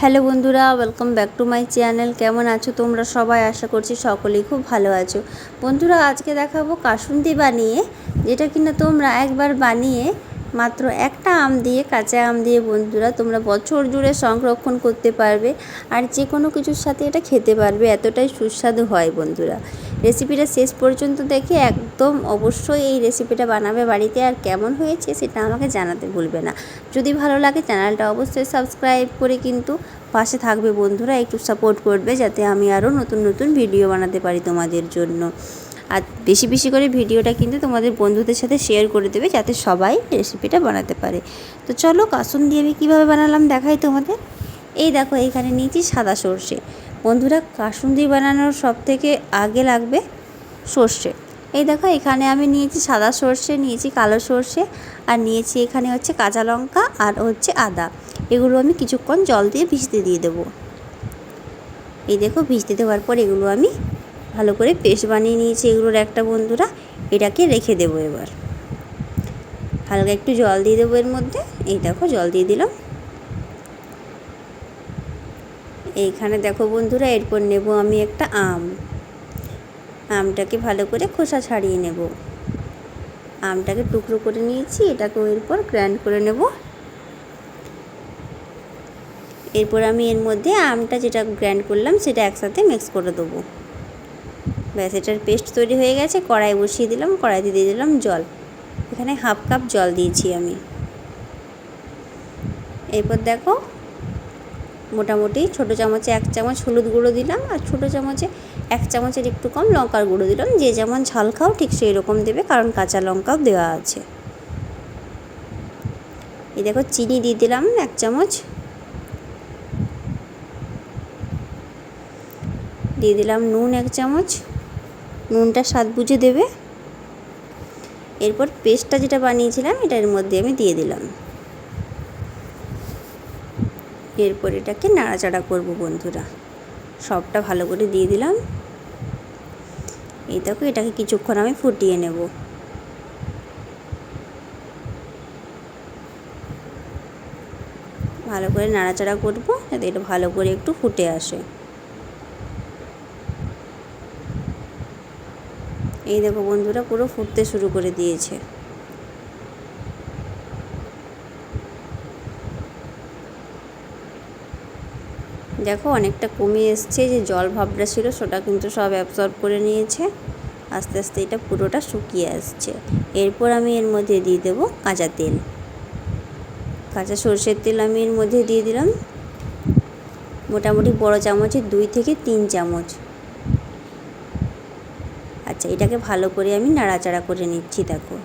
Hello বন্ধুরা welcome back to my channel কেমন আছো তোমরা সবাই? আশা করছি সকলেই খুব ভালো আছো। বন্ধুরা, আজকে দেখাবো কাসুন্দি বানিয়ে, যেটা কিনা তোমরা একবার বানিয়ে মাত্র একটা আম দিয়ে কাঁচা আম দিয়ে বন্ধুরা তোমরা বছর জুড়ে সংরক্ষণ করতে পারবে আর যে কোনো কিছুর সাথে এটা খেতে পারবে, এতটাই সুস্বাদু হয় বন্ধুরা। রেসিপিটা শেষ পর্যন্ত দেখে একদম অবশ্যই এই রেসিপিটা বানাবে বাড়িতে আর কেমন হয়েছে সেটা আমাকে জানাতে ভুলবে না। যদি ভালো লাগে চ্যানেলটা অবশ্যই সাবস্ক্রাইব করে কিন্তু পাশে থাকবে বন্ধুরা, একটু সাপোর্ট করবে যাতে আমি আরও নতুন নতুন ভিডিও বানাতে পারি তোমাদের জন্য। আর বেশি বেশি করে ভিডিওটা কিন্তু তোমাদের বন্ধুদের সাথে শেয়ার করে দেবে যাতে সবাই রেসিপিটা বানাতে পারে। তো চলো, কাসুন দিয়ে আমি কীভাবে বানালাম দেখাই তোমাদের। এই দেখো, এখানে নিয়েছি সাদা সর্ষে। বন্ধুরা কাসুন্দি বানানোর সব থেকে আগে লাগবে সর্ষে। এই দেখো, এখানে আমি নিয়েছি সাদা সর্ষে, নিয়েছি কালো সর্ষে, আর নিয়েছি এখানে হচ্ছে কাঁচা লঙ্কা আর হচ্ছে আদা। এগুলো আমি কিছুক্ষণ জল দিয়ে ভিজতে দিয়ে দেবো। এই দেখো, ভিজতে দেওয়ার পর এগুলো আমি ভালো করে পেস্ট বানিয়ে নিয়েছি এগুলোর একটা বন্ধুরা, এটাকে রেখে দেবো এবার। হালকা একটু জল দিয়ে দেবো এর মধ্যে, এই দেখো জল দিয়ে দিলাম। এইখানে দেখো বন্ধুরা, এরপর নেব আমি একটা আম। আমটাকে ভালো করে খোসা ছাড়িয়ে নেব। আমটাকে টুকরো করে নিয়েছি এটাকে এরপর গ্র্যান্ড করে নেব। এরপর আমি এর মধ্যে আমটা যেটা গ্র্যান্ড করলাম, সেটা একসাথে মিক্স করে দেবো। ব্যাস, এটার পেস্ট তৈরি হয়ে গেছে। কড়াই বসিয়ে দিলাম কড়াইতে দিয়ে দিলাম জল। এখানে হাফ কাপ জল দিয়েছি আমি। এরপর দেখো, মোটামুটি ছোটো চামচে এক চামচ হলুদ গুঁড়ো দিলাম, আর ছোটো চামচে এক চামচের একটু কম লঙ্কার গুঁড়ো দিলাম। যে যেমন ঝাল খাও, ঠিক সেই রকম দেবে, কারণ কাঁচা লঙ্কাও দেওয়া আছে। এই দেখো, চিনি দিয়ে দিলাম এক চামচ। দিয়ে দিলাম নুন এক চামচ। নুনটা স্বাদ বুঝে দেবে। এরপর পেস্টটা যেটা বানিয়েছিলাম, এটা এর মধ্যে আমি দিয়ে দিলাম। এরপর এটাকে নাড়াচাড়া করব বন্ধুরা। সবটা ভালো করে দিয়ে দিলাম। এই দেখো, এটাকে কিছুক্ষণ আমি ফুটিয়ে নেব। ভালো করে নাড়াচাড়া করব, যাতে এটা ভালো করে একটু ফুটে আসে। এই দেখো বন্ধুরা, পুরো ফুটতে শুরু করে দিয়েছে। দেখো অনেকটা কমে এসছে, যে জল ভাবটা ছিল সেটা কিন্তু সব অ্যাবসর্ব করে নিয়েছে। আস্তে আস্তে এটা পুরোটা শুকিয়ে আসছে। এরপর আমি এর মধ্যে দিয়ে দেবো কাঁচা তেল। কাঁচা সর্ষের তেল আমি এর মধ্যে দিয়ে দিলাম। মোটামুটি বড় চামচে দুই থেকে তিন চামচ। আচ্ছা এটাকে ভালো করে আমি নাড়াচাড়া করে নিচ্ছি, দেখো।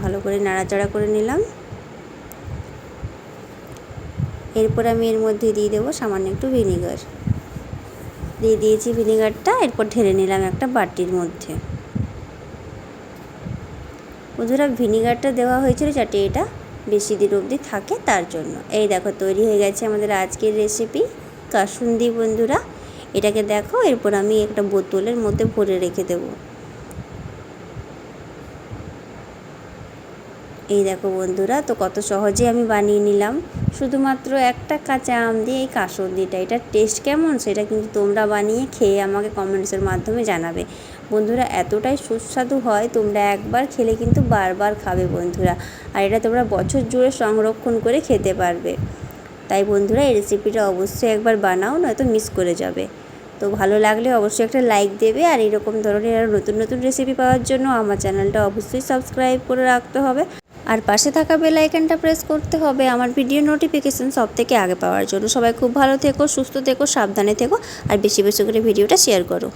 ভালো করে নাড়াচাড়া করে নিলাম। এরপর আমি এর মধ্যে দিয়ে দেবো সামান্য একটু ভিনিগার। দিয়ে দিয়েছি ভিনিগারটা, এরপর ঢেলে নিলাম একটা বাটির মধ্যে। বন্ধুরা, ভিনিগারটা দেওয়া হয়েছিল যাতে এটা বেশি দিন অবধি থাকে তার জন্য। এই দেখো, তৈরি হয়ে গেছে আমাদের আজকের রেসিপি কাসুন্দি বন্ধুরা, এটাকে দেখো, এরপর আমি একটা বোতলের মধ্যে ভরে রেখে দেবো। এই দেখো বন্ধুরা, তো কত সহজে আমি বানিয়ে নিলাম। শুধুমাত্র একটা কাঁচা আম দিয়ে এই কাসন্দিটা এটার টেস্ট কেমন সেটা কিন্তু তোমরা বানিয়ে খেয়ে আমাকে কমেন্টসের মাধ্যমে জানাবে। বন্ধুরা, এতটাই সুস্বাদু হয়, তোমরা একবার খেলে কিন্তু বারবার খাবে বন্ধুরা। আর এটা তোমরা বছর জুড়ে সংরক্ষণ করে খেতে পারবে। তাই বন্ধুরা এই রেসিপিটা অবশ্যই একবার বানাও, নয়তো মিস করে যাবে। তো ভালো লাগলে অবশ্যই একটা লাইক দেবে, আর এরকম ধরনের আরও নতুন নতুন রেসিপি পাওয়ার জন্য আমার চ্যানেলটা অবশ্যই সাবস্ক্রাইব করে রাখতে হবে। আর পাশে থাকা বেল আইকনটা প্রেস করতে হবে, আমার ভিডিও নোটিফিকেশান সব থেকে আগে পাওয়ার জন্য। সবাই খুব ভালো থেকো, সুস্থ থেকো, সাবধানে থেকো, আর বেশি বেশি করে ভিডিওটা শেয়ার করো।